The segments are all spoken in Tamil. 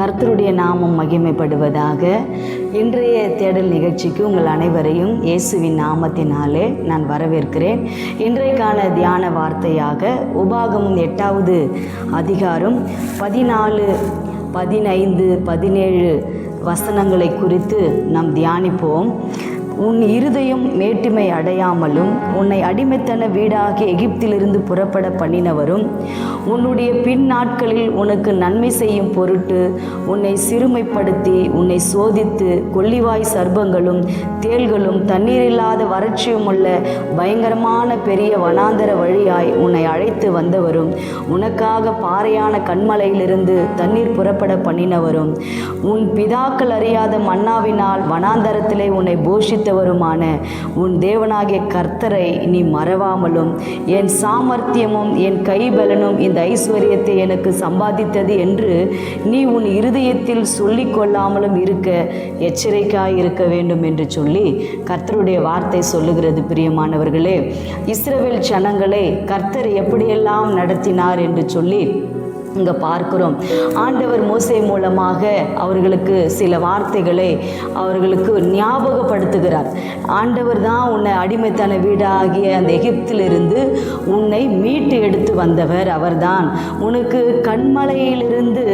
கர்த்தருடைய நாமம் மகிமைப்படுவதாக இன்றைய தேடல் நிகழ்ச்சிக்கு உங்கள் அனைவரையும் இயேசுவின் நாமத்தினாலே நான் வரவேற்கிறேன். இன்றைக்கான தியான வார்த்தையாக உபாகம் எட்டாவது அதிகாரம் பதினாலு பதினைந்து பதினேழு வசனங்களை குறித்து நாம் தியானிப்போம். உன் இருதயம் மேட்டுமை அடையாமலும் உன்னை அடிமைத்தன வீடாக எகிப்திலிருந்து புறப்பட பண்ணினவரும் உன்னுடைய பின் நாட்களில் உனக்கு நன்மை செய்யும் பொருட்டு உன்னை சிறுமைப்படுத்தி உன்னை சோதித்து கொல்லிவாய் சர்பங்களும் தேள்களும் தண்ணீரில்லாத வறட்சியும் உள்ள பயங்கரமான பெரிய வனாந்தர வழியாய் உன்னை அழைத்து வந்தவரும் உனக்காக பாறையான கண்மலையிலிருந்து தண்ணீர் புறப்பட பண்ணினவரும் உன் பிதாக்கள் அறியாத மன்னாவினால் வனாந்தரத்திலே உன்னை போஷித்தவருமான உன் தேவனாகிய கர்த்தரை நீ மறவாமலும் என் சாமர்த்தியமும் என் கைபலனும் இந்த ஐஸ்வர்யத்தை எனக்கு சம்பாதித்தது என்று நீ உன் இருதயத்தில் சொல்லி கொள்ளாமலும் இருக்க எச்சரிக்கையாக இருக்க வேண்டும் என்று சொல்லி கர்த்தருடைய வார்த்தை சொல்லுகிறது பிரியமானவர்களே. இஸ்ரவேல் சனங்களை கர்த்தர் எப்படியெல்லாம் நடத்தினார் என்று சொல்லி இங்கே பார்க்கிறோம். ஆண்டவர் மோசை மூலமாக அவர்களுக்கு சில வார்த்தைகளை அவர்களுக்கு ஞாபகப்படுத்துகிறார். ஆண்டவர் தான் உன்னை அடிமைத்தன வீடாகிய அந்த எகிப்திலிருந்து உன்னை மீட்டு எடுத்து வந்தவர் அவர்தான். உனக்கு கண்மலையிலிருந்து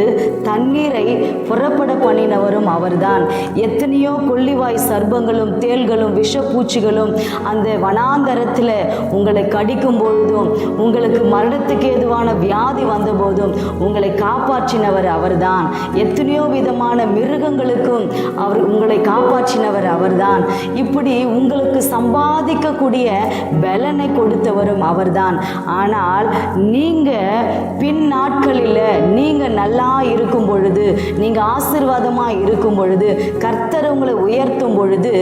தண்ணீரை புறப்பட பண்ணினவரும் அவர்தான். எத்தனையோ கொள்ளிவாய் சர்ப்பங்களும் தேள்களும் விஷப்பூச்சிகளும் அந்த வனாந்தரத்தில் உங்களை கடிக்கும் பொழுதும் உங்களுக்கு மரணத்துக்கு ஏதுவான வியாதி வந்தபோதும் உங்களை காப்பாற்றினவர் அவர்தான். எத்தனையோ விதமான மிருகங்களுக்கும் அவர் உங்களை காப்பாற்றினவர் அவர்தான். இப்படி உங்களுக்கு சம்பாதிக்கக்கூடிய பலனை கொடுத்தவரும் அவர்தான். ஆனால் நீங்கள் பின் நாட்களில் நீங்கள் நல்லா இருக்கும் பொழுது நீங்கள் ஆசிர்வாதமாக இருக்கும் பொழுது கர்த்தர் உங்களை உயர்த்தும் பொழுது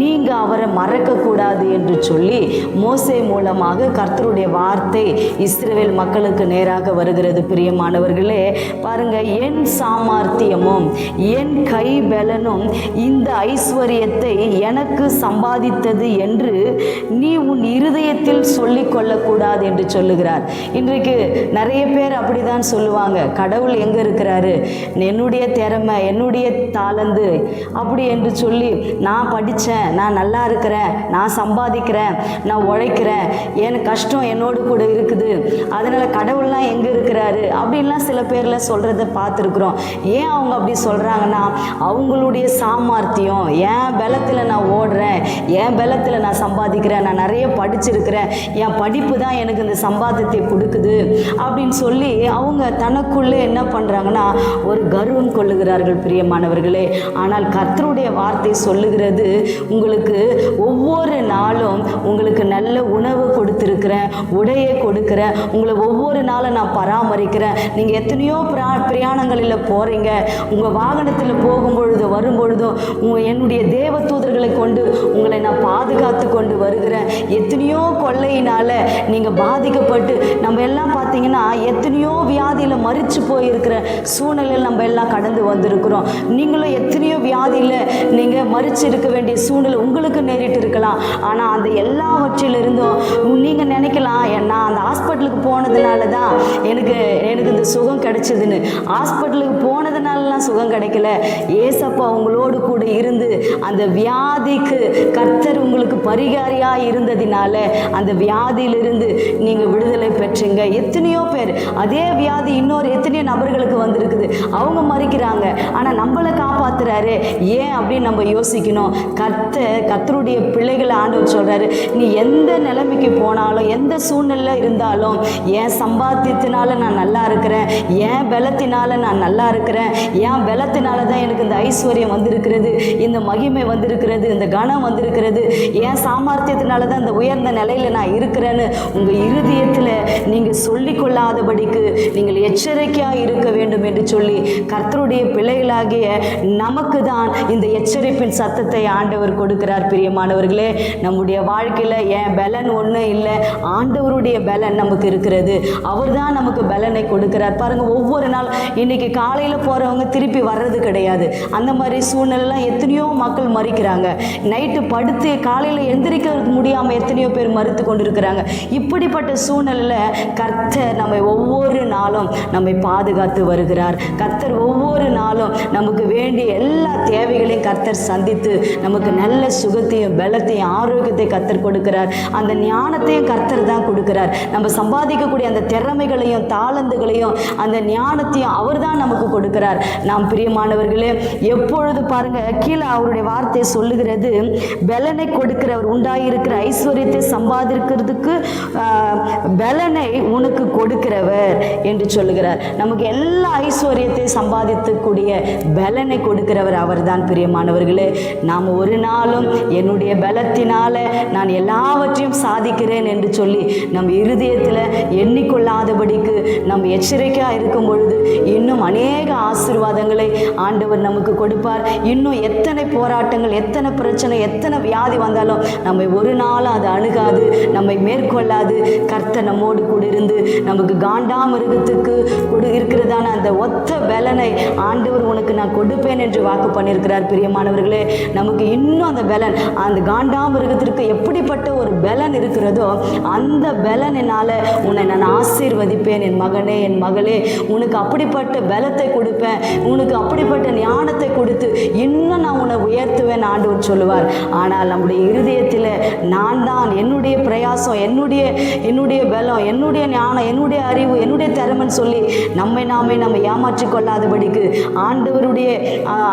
நீங்கள் அவரை மறக்கக்கூடாது என்று சொல்லி மோசை மூலமாக கர்த்தருடைய வார்த்தை இஸ்ரேல் மக்களுக்கு நேராக வருகிறது. பிரியம் பிரியமானவர்களே பாருங்க என் சாமர்த்தியமும் என் கை பலனும் இந்த ஐஸ்வர்யத்தை எனக்கு சம்பாதித்தது என்று நீ உன் இருதயத்தில் சொல்லிக் கொள்ளக்கூடாது என்று சொல்லுகிறார். இன்றைக்கு நிறைய பேர் அப்படிதான் சொல்லுவாங்க. கடவுள் எங்கே இருக்கிறாரு? என்னுடைய திறமை என்னுடைய தாளந்து அப்படி என்று சொல்லி நான் படித்தேன் நான் நல்லா இருக்கிறேன் நான் சம்பாதிக்கிறேன் நான் உழைக்கிறேன் என் கஷ்டம் என்னோடு கூட இருக்குது. அதனால் கடவுள்லாம் எங்கே இருக்கிறாரு? அப்படின்லாம் சில பேரில் சொல்கிறத பார்த்துருக்குறோம். ஏன் அவங்க அப்படி சொல்கிறாங்கன்னா அவங்களுடைய சாமர்த்தியம் என் பலத்தில் நான் ஓடுறேன் என் பலத்தில் நான் சம்பாதிக்கிறேன் நான் நிறைய படிச்சிருக்கிறேன் என் படிப்பு தான் எனக்கு இந்த சம்பாதத்தை கொடுக்குது அப்படின்னு சொல்லி அவங்க தனக்குள்ளே என்ன பண்ணுறாங்கன்னா ஒரு கர்வம் கொள்ளுகிறார்கள் பிரியமானவர்களே. ஆனால் கர்த்தருடைய வார்த்தை சொல்லுகிறது உங்களுக்கு ஒவ்வொரு நாளும் உங்களுக்கு நல்ல உணவு கொடுத்துருக்கிறேன் உடையை கொடுக்குறேன் உங்களை ஒவ்வொரு நாளும் நான் பராமரிக்கிறேன் நீங்கள் எத்தனையோ பிரா பிரயாணங்களில் போகிறீங்க உங்கள் வாகனத்தில் போகும்பொழுது வரும்பொழுதும் உங்கள் என்னுடைய தேவ தூதர்களை கொண்டு உங்களை நான் பாதுகாத்து கொண்டு வருகிறேன். எத்தனையோ கொள்ளையினால் நீங்கள் பாதிக்கப்பட்டு நம்ம எல்லாம் பார்த்தீங்கன்னா எத்தனையோ வியாதியில் மறித்து போயிருக்கிற சூழ்நிலையில் நம்ம எல்லாம் கடந்து வந்திருக்கிறோம். நீங்களும் எத்தனையோ வியாதியில் நீங்கள் மறித்து இருக்க வேண்டிய சூழ்நிலை உங்களுக்கு நேரிட்டு இருக்கலாம். ஆனால் அந்த எல்லாவற்றிலிருந்தும் நீங்கள் நினைக்கலாம் நான் அந்த ஹாஸ்பிட்டலுக்கு போனதுனால தான் எனக்கு எனக்கு the சுகம் கிடைச்சதுன்னு. ஹாஸ்பிட்டலுக்கு போனதுனாலலாம் சுகம் கிடைக்கல. ஏசப்பா உங்களோடு கூட இருந்து அந்த வியாதிக்கு கர்த்தர் உங்களுக்கு பரிகாரியாக இருந்ததினால அந்த வியாதியிலிருந்து நீங்கள் விடுதலை பெற்றீங்க. எத்தனையோ பேர் அதே வியாதி இன்னொரு எத்தனையோ நபர்களுக்கு வந்திருக்குது. அவங்க மறிக்கிறாங்க. ஆனால் நம்மளை காப்பாத்துறாரு. ஏன் அப்படின்னு நம்ம யோசிக்கணும். கர்த்த கர்த்தருடைய பிள்ளைகளை ஆண்டவர் சொல்கிறாரு நீ எந்த நிலைமைக்கு போனாலும் எந்த சூழ்நிலை இருந்தாலும் என் சம்பாத்தியத்தினால நான் நல்லா இருக்கிறேன். ஏன் பெலத்தினால நான் நல்லா இருக்கிறேன். ஏன் பலத்தினால தான் எனக்கு இந்த ஐஸ்வர்யம் வந்திருக்கிறது. இந்த மகிமை வந்திருக்கிறது. இந்த கணம் வந்திருக்கிறது. ஏன் சாமர்த்தியத்தினால தான் இந்த உயர்ந்த நிலையில் நான் இருக்கிறேன்னு உங்கள் இருதயத்தில் நீங்கள் சொல்லிக்கொள்ளாதபடிக்கு நீங்கள் எச்சரிக்கையாக இருக்க வேண்டும் என்று சொல்லி கர்த்தருடைய பிள்ளைகளாகிய நமக்கு தான் இந்த எச்சரிப்பின் சத்தத்தை ஆண்டவர் கொடுக்கிறார் பிரியமானவர்களே. நம்முடைய வாழ்க்கையில் ஏன் பலன் ஒன்றும் இல்லை. ஆண்டவருடைய பலன் நமக்கு இருக்கிறது. அவர் தான் நமக்கு பலனை கொடுக்கிறார். பாருங்க ஒவ்வொரு நாள் இன்னைக்கு காலையில் போகிறவங்க திருப்பி வர்றது கிடையாது. அந்த மாதிரி சூழ்நிலைலாம் எத்தனையோ மக்கள் மறிக்கிறாங்க. நைட்டு படுத்து காலையில் எந்திரிக்க முடியாமல் எத்தனையோ பேர் மறுத்து கொண்டு இருக்கிறாங்க இப்படிப்பட்ட சூழ்நிலையில் கர்த்தர் நம்மை ஒவ்வொரு நாளும் நம்மை பாதுகாத்து வருகிறார். கர்த்தர் ஒவ்வொரு நாளும் நமக்கு வேண்டிய எல்லா தேவைகளையும் கர்த்தர் சந்தித்து நமக்கு நல்ல சுகத்தையும் பலத்தையும் ஆரோக்கியத்தை கர்த்தர் கொடுக்கிறார். அந்த ஞானத்தையும் கர்த்தர் தான் கொடுக்கிறார். நம்ம சம்பாதிக்கக்கூடிய அந்த திறமைகளையும் தாளந்துகளையும் அந்த ஞானத்தையும் அவர் தான் நமக்கு கொடுக்கிறார். நாம் பிரியமானவர்களே எப்பொழுது பாருங்க கீழே அவருடைய வார்த்தை சொல்லுகிறது பலனை கொடுக்கிறவர் உண்டாயிருக்கிற ஐஸ்வர்யத்தை சம்பாதிக்கிறதுக்கு பலனை உனக்கு கொடுக்கிறவர் என்று சொல்லுகிறார். நமக்கு எல்லா ஐஸ்வர்யத்தை சம்பாதிக்கக்கூடிய பலனை கொடுக்கிறவர் அவர்தான் பிரியமானவர்களே. நாம் ஒரு நாளும் என்னுடைய பலத்தினால நான் எல்லாவற்றையும் சாதிக்கிறேன் என்று சொல்லி நம் இருதயத்தில் எண்ணிக்கொள்ளாதபடிக்கு நம் எச்சரிக்கையாக இருக்கும் பொழுது இன்னும் அநேக ஆசீர்வாதங்களை ஆண்டவர் நமக்கு கொடுப்பார். இன்னும் எத்தனை போராட்டங்கள் எத்தனை பிரச்சனை எத்தனை வியாதி வந்தாலும் நம்மை ஒரு நாளும் அது அணுகாது நம்மை மேற்கொள்ளாது. கர்த்த நம்மோடு கூட இருந்து நமக்கு காண்டாமிருகத்துக்கு கொடு இருக்கிறதான அந்த ஒத்த பலனை ஆண்டவர் உனக்கு நான் கொடுப்பேன் என்று வாக்கு பண்ணியிருக்கிறார். பிரியமானவர்களே நமக்கு இன்னும் அந்த பலன் அந்த காண்டாமிருகத்திற்கு எப்படிப்பட்ட ஒரு பலன் இருக்கிறதோ அந்த பலனினால உன்னை நான் ஆசீர்வதிப்பேன். என் மகனே என் மகளே உனக்கு அப்படிப்பட்ட பலத்தை கொடுப்பேன் உனக்கு அப்படிப்பட்ட ஞானத்தை கொடுத்து இன்னும் நான் உன்னை உயர்த்துவேன் ஆண்டவர் சொல்லுவார். ஆனால் நம்முடைய இருதயத்தில் நான் தான் என்னுடைய பிரயாசம் என்னுடைய என்னுடைய பலம் என்னுடைய ஞானம் என்னுடைய அறிவு என்னுடைய திறமைன்னு சொல்லி நம்மை நாமே நம்ம ஏமாற்றி கொள்ளாதபடிக்கு ஆண்டவருடைய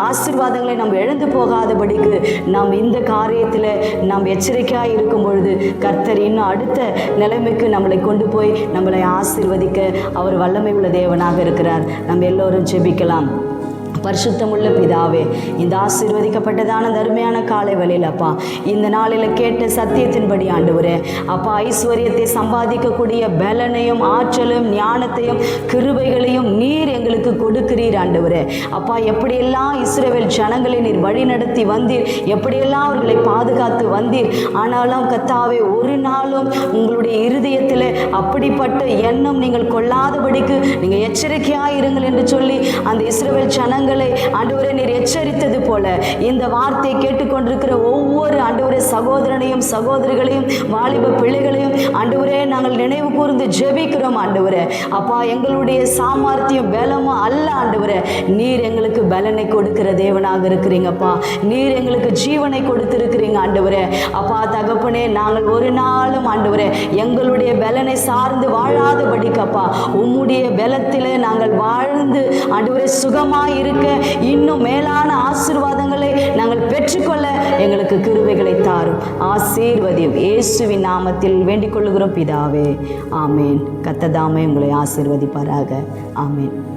ஆசிர்வாதங்களை ஆசீர்வாதங்களை நம்ம இழந்து போகாதபடிக்கு நாம் இந்த காரியத்தில் நாம் எச்சரிக்கையாக இருக்கும் பொழுது கர்த்தர் இன்னும் அடுத்த நிலைமைக்கு நம்மளை கொண்டு போய் நம்மளை ஆசீர்வதிக்க அவர் வல்லமை உள்ள தேவனாக இருக்கிறார். நம்ம எல்லோரும் ஜெபிக்கலாம். பரிசுத்தமுள்ள பிதாவே இந்த ஆசீர்வதிக்கப்பட்டதான தருமையான காலை வழியில் அப்பா இந்த நாளில் கேட்ட சத்தியத்தின்படி ஆண்டவரே அப்பா ஐஸ்வர்யத்தை சம்பாதிக்கக்கூடிய பலனையும் ஆற்றலும் ஞானத்தையும் கிருபைகளையும் நீர் எங்களுக்கு கொடுக்கிறீர் ஆண்டவரே. அப்பா எப்படியெல்லாம் இஸ்ரேவேல் ஜனங்களை நீர் வழி நடத்தி வந்தீர் எப்படியெல்லாம் அவர்களை பாதுகாத்து வந்தீர் ஆனாலும் கத்தாவே ஒரு நாளும் உங்களுடைய இருதயத்தில் அப்படிப்பட்ட எண்ணம் நீங்கள் கொள்ளாதபடிக்கு நீங்கள் எச்சரிக்கையாக இருங்கள் என்று சொல்லி அந்த இஸ்ரேவேல் ஜனங்கள் ஆண்டவரே நீர் எச்சரித்தது போல இந்த வார்த்தையை கேட்டுக்கொண்டிருக்கிற ஒவ்வொரு ஆண்டவரே சகோதரனையும் சகோதரிகளையும் வாலிப பிள்ளைகளையும் ஆண்டவரே நாங்கள் நினைவு கூர்ந்து ஜெபிக்கிறோம் ஆண்டவரே. அப்பா எங்களுடைய சாமர்த்தியம் பலமும் அல்ல ஆண்டவரே. நீர் எங்களுக்கு பலனை கொடுக்கிற தேவனாக இருக்கிறீங்கப்பா நீர் எங்களுக்கு ஜீவனை கொடுத்திருக்கிறீங்க ஆண்டவரே. அப்பா தகப்பனே நாங்கள் ஒரு நாளும் ஆண்டவரே எங்களுடைய பலனை சார்ந்து வாழாதபடிக்கப்பா உம்முடைய பலத்திலே நாங்கள் வாழ்ந்து ஆண்டவரே சுகமாக இருக்க இன்னும் மேலான ஆசீர்வாதங்களை நாங்கள் பெற்றுக்கொள்ள எங்களுக்கு கிருவைகளை தாரும். ஆசீர்வதியும் இயேசுவின் நாமத்தில் வேண்டிக் கொள்ளுகிறோம் பிதாவே. ஆமேன். கத்ததாமே உங்களை ஆசீர்வதிப்பாராக. ஆமேன்.